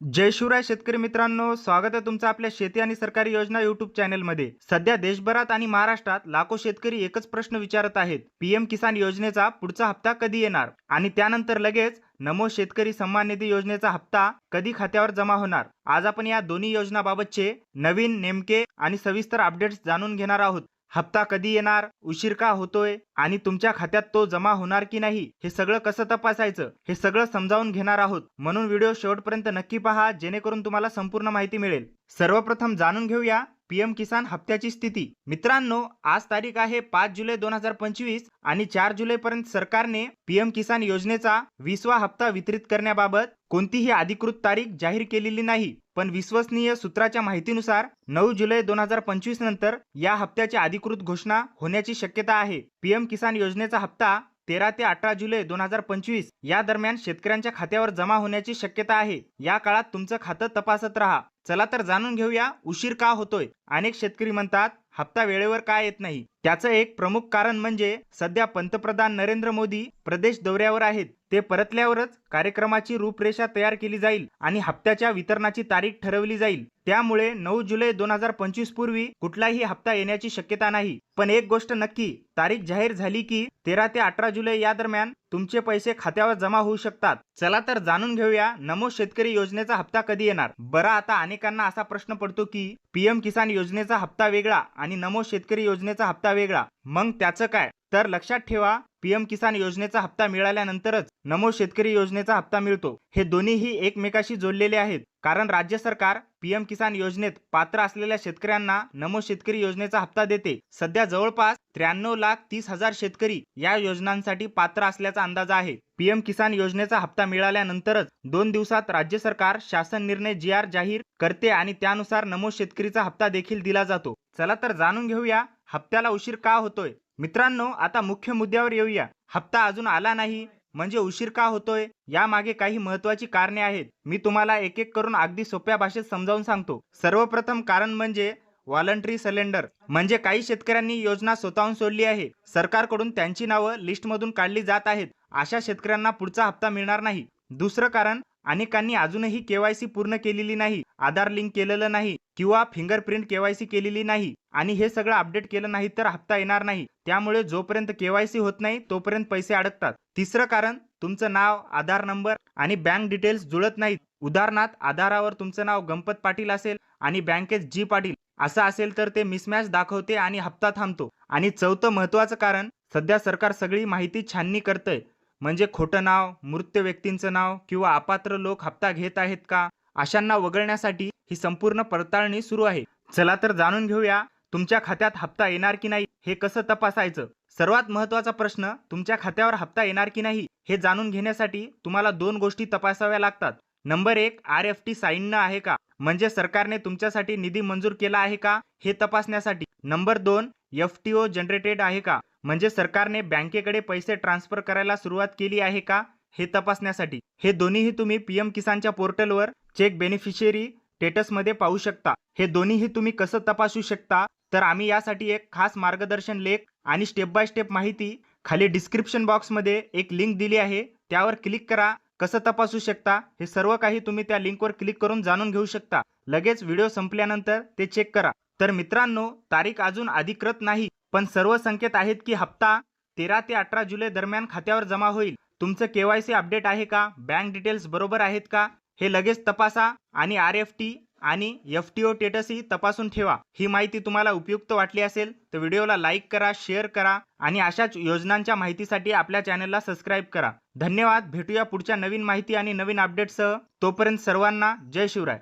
जय शिवराय शेतकरी मित्रांनो स्वागत आहे तुमचं आपल्या शेती आणि सरकारी योजना युट्यूब चॅनलमध्ये सध्या देशभरात आणि महाराष्ट्रात लाखो शेतकरी एकच प्रश्न विचारत आहेत. पीएम किसान योजनेचा पुढचा हप्ता कधी येणार? आणि त्यानंतर लगेच नमो शेतकरी सन्मान निधी योजनेचा हप्ता कधी खात्यावर जमा होणार? आज आपण या दोन्ही योजनाबाबतचे नवीन नेमके आणि सविस्तर अपडेट्स जाणून घेणार आहोत. हप्ता कधी येणार उशीर का होतोय आणि तुमच्या खात्यात तो जमा होणार की नाही हे सगळं कसं तपासायचं हे सगळं समजावून घेणार आहोत. म्हणून व्हिडिओ शेवटपर्यंत नक्की पहा जेणेकरून तुम्हाला संपूर्ण माहिती मिळेल. सर्वप्रथम जाणून घेऊया पीएम किसान हप्त्याची स्थिती. मित्रांनो आज तारीख आहे पाच जुलै दोन हजार पंचवीस आणि चार जुलै पर्यंत सरकारने पीएम किसान योजनेचा विसवा हप्ता वितरित करण्याबाबत कोणतीही अधिकृत तारीख जाहीर केलेली नाही. पण विश्वसनीय सूत्राच्या माहितीनुसार नऊ जुलै दोन हजार पंचवीस नंतर या हप्त्याची अधिकृत घोषणा होण्याची शक्यता आहे. पीएम किसान योजनेचा हप्ता तेरा ते अठरा जुलै दोन हजार पंचवीस या दरम्यान शेतकऱ्यांच्या खात्यावर जमा होण्याची शक्यता आहे. या काळात तुमचं खातं तपासत राहा. चला तर जाणून घेऊया उशीर का होतोय? अनेक शेतकरी म्हणतात हप्ता वेळेवर का येत नाही? त्याचं एक प्रमुख कारण म्हणजे सध्या पंतप्रधान नरेंद्र मोदी प्रदेश दौऱ्यावर आहेत. ते परतल्यावरच कार्यक्रमाची रूपरेषा तयार केली जाईल आणि हप्त्याच्या वितरणाची तारीख ठरवली जाईल. त्यामुळे नऊ जुलै दोन हजार पंचवीस पूर्वी कुठलाही हप्ता येण्याची शक्यता नाही. पण एक गोष्ट नक्की तारीख जाहीर झाली की तेरा ते अठरा जुलै या दरम्यान तुमचे पैसे खात्यावर जमा होऊ शकतात. चला तर जाणून घेऊया नमो शेतकरी योजनेचा हप्ता कधी येणार? बरं आता अनेकांना असा प्रश्न पडतो की पीएम किसान योजनेचा हप्ता वेगळा आणि नमो शेतकरी योजनेचा हप्ता वेगळा. मग त्याचं काय? तर लक्षात ठेवा पीएम किसान योजनेचा हप्ता मिळाल्यानंतरच नमो शेतकरी योजनेचा हप्ता मिळतो. हे दोन्हीही एकमेकाशी जोडलेले आहेत. कारण राज्य सरकार पीएम किसान योजनेत पात्र असलेल्या शेतकऱ्यांना नमो शेतकरी योजनेचा हप्ता देते. सध्या जवळपास त्र्याण्णव लाख तीस हजार शेतकरी या योजनांसाठी पात्र असल्याचा अंदाज आहे. पीएम किसान योजनेचा हप्ता मिळाल्यानंतरच दोन दिवसात राज्य सरकार शासन निर्णय जी आर जाहीर करते आणि त्यानुसार नमो शेतकरीचा हप्ता देखील दिला जातो. चला तर जाणून घेऊया हप्त्याला उशीर का होतोय? मित्रांनो आता मुख्य मुद्द्यावर येऊया. हप्ता अजून आला नाही म्हणजे उशीर का होतोय? यामागे काही महत्वाची कारणे आहेत. मी तुम्हाला एक एक करून अगदी सोप्या भाषेत समजावून सांगतो. सर्वप्रथम कारण म्हणजे व्हॉलंटरी सिलेंडर. म्हणजे काही शेतकऱ्यांनी योजना स्वतःहून सोडली आहे. सरकारकडून त्यांची नावं लिस्टमधून काढली जात आहेत. अशा शेतकऱ्यांना पुढचा हप्ता मिळणार नाही. दुसरं कारण अनेकांनी अजूनही केवायसी पूर्ण केलेली नाही आधार लिंक केलेलं नाही किंवा फिंगरप्रिंट केवायसी केलेली नाही आणि हे सगळं अपडेट केलं नाही तर हप्ता येणार नाही. त्यामुळे जोपर्यंत केवायसी होत नाही तोपर्यंत पैसे अडकतात. तिसरं कारण तुमचं नाव आधार नंबर आणि बँक डिटेल्स जुळत नाहीत. उदाहरणार्थ आधारावर तुमचं नाव गणपत पाटील असेल आणि बँकेत जी पाटील असं असेल तर ते मिसमॅच दाखवते आणि हप्ता थांबतो. आणि चौथं महत्वाचं कारण सध्या सरकार सगळी माहिती छाननी करतंय. म्हणजे खोटं नाव मृत व्यक्तींचं नाव किंवा अपात्र लोक हप्ता घेत आहेत का? अशांना वगळण्यासाठी ही संपूर्ण पडताळणी सुरू आहे. चला तर जाणून घेऊया तुमच्या खात्यात हप्ता येणार की नाही हे कसं तपासायचं? सर्वात महत्त्वाचा प्रश्न तुमच्या खात्यावर हप्ता येणार की नाही हे जाणून घेण्यासाठी तुम्हाला दोन गोष्टी तपासाव्या लागतात. नंबर एक आर एफ टी साईन आहे का? म्हणजे सरकारने तुमच्यासाठी निधी मंजूर केला आहे का? हे तपासण्यासाठी. नंबर दोन एफ टी ओ जनरेटेड आहे का? म्हणजे सरकारने बँकेकडे पैसे ट्रान्सफर करायला सुरुवात केली आहे का हे तपासण्यासाठी? हे दोन्हीही तुम्ही पीएम किसानच्या पोर्टलवर चेक बेनिफिशियरी स्टेटसमध्ये पाहू शकता. हे दोन्हीही तुम्ही कसं तपासू शकता? तर आम्ही यासाठी एक खास मार्गदर्शन लेख आणि स्टेप बाय स्टेप माहिती खाली डिस्क्रिप्शन बॉक्समध्ये एक लिंक दिली आहे. त्यावर क्लिक करा. कसं तपासू शकता? हे सर्व काही तुम्ही त्या लिंकवर क्लिक करून जाणून घेऊ शकता. लगेच व्हिडिओ संपल्यानंतर ते चेक करा. तर मित्रांनो तारीख अजून अधिकृत नाही. पण सर्व संकेत आहेत की हप्ता तेरा ते अठरा जुलै दरम्यान खात्यावर जमा होईल. तुमचं केवायसी अपडेट आहे का? बँक डिटेल्स बरोबर आहेत का? हे लगेच तपासा आणि आर एफ टी आणि एफ टी ओ स्टेटसही तपासून ठेवा. ही माहिती तुम्हाला उपयुक्त वाटली असेल तर व्हिडिओला लाईक करा शेअर करा आणि अशाच योजनांच्या माहितीसाठी आपल्या चॅनलला सबस्क्राईब करा. धन्यवाद. भेटूया पुढच्या नवीन माहिती आणि नवीन अपडेटसह तोपर्यंत सर्वांना जय शिवराय.